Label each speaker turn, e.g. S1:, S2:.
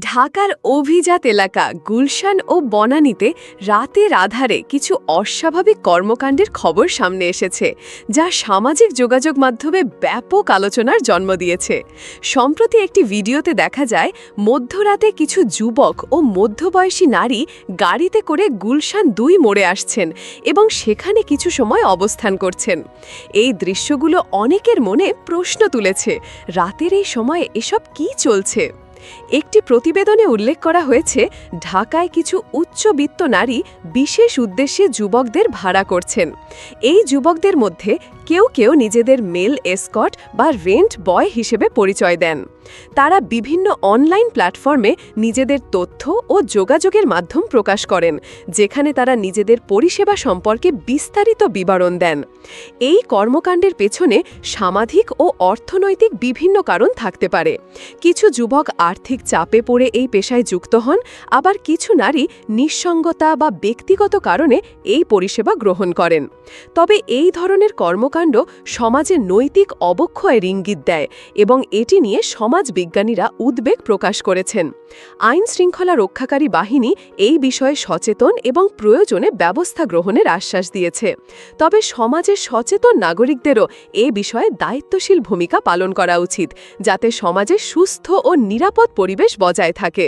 S1: ঢাকার অভিজাত এলাকা গুলশান ও বনানীতে রাতের আধারে কিছু অস্বাভাবিক কর্মকাণ্ডের খবর সামনে এসেছে, যা সামাজিক যোগাযোগ মাধ্যমে ব্যাপক আলোচনার জন্ম দিয়েছে। সম্প্রতি একটি ভিডিওতে দেখা যায়, মধ্যরাতে কিছু যুবক ও মধ্যবয়সী নারী গাড়িতে করে গুলশান দুই মোড়ে আসছেন এবং সেখানে কিছু সময় অবস্থান করছেন। এই দৃশ্যগুলো অনেকের মনে প্রশ্ন তুলেছে, রাতের এই সময়ে এসব কী চলছে? একটি প্রতিবেদনে উল্লেখ করা হয়েছে, ঢাকায় কিছু উচ্চবিত্ত নারী বিশেষ উদ্দেশ্যে যুবকদের ভাড়া করছেন। এই যুবকদের মধ্যে কেউ কেউ নিজেদের মেল এসকট বা রেন্ট বয় হিসেবে পরিচয় দেন। তারা বিভিন্ন অনলাইন প্ল্যাটফর্মে নিজেদের তথ্য ও যোগাযোগের মাধ্যম প্রকাশ করেন, যেখানে তারা নিজেদের পরিষেবা সম্পর্কে বিস্তারিত বিবরণ দেন। এই কর্মকাণ্ডের পেছনে সামাজিক ও অর্থনৈতিক বিভিন্ন কারণ থাকতে পারে। কিছু যুবক আর্থিক চাপে পড়ে এই পেশায় যুক্ত হন, আবার কিছু নারী নিঃসঙ্গতা বা ব্যক্তিগত কারণে এই পরিষেবা গ্রহণ করেন। তবে এই ধরনের কর্মকাণ্ড সমাজে নৈতিক অবক্ষয়ের ইঙ্গিত দেয় এবং এটি নিয়ে সমাজ বিজ্ঞানীরা উদ্বেগ প্রকাশ করেছেন। আইন শৃঙ্খলা রক্ষাকারী বাহিনী এই বিষয়ে সচেতন এবং প্রয়োজনে ব্যবস্থা গ্রহণের আশ্বাস দিয়েছে। তবে সমাজের সচেতন নাগরিকদেরও এ বিষয়ে দায়িত্বশীল ভূমিকা পালন করা উচিত, যাতে সমাজে সুস্থ ও নিরাপদ পরিবেশ বজায় থাকে।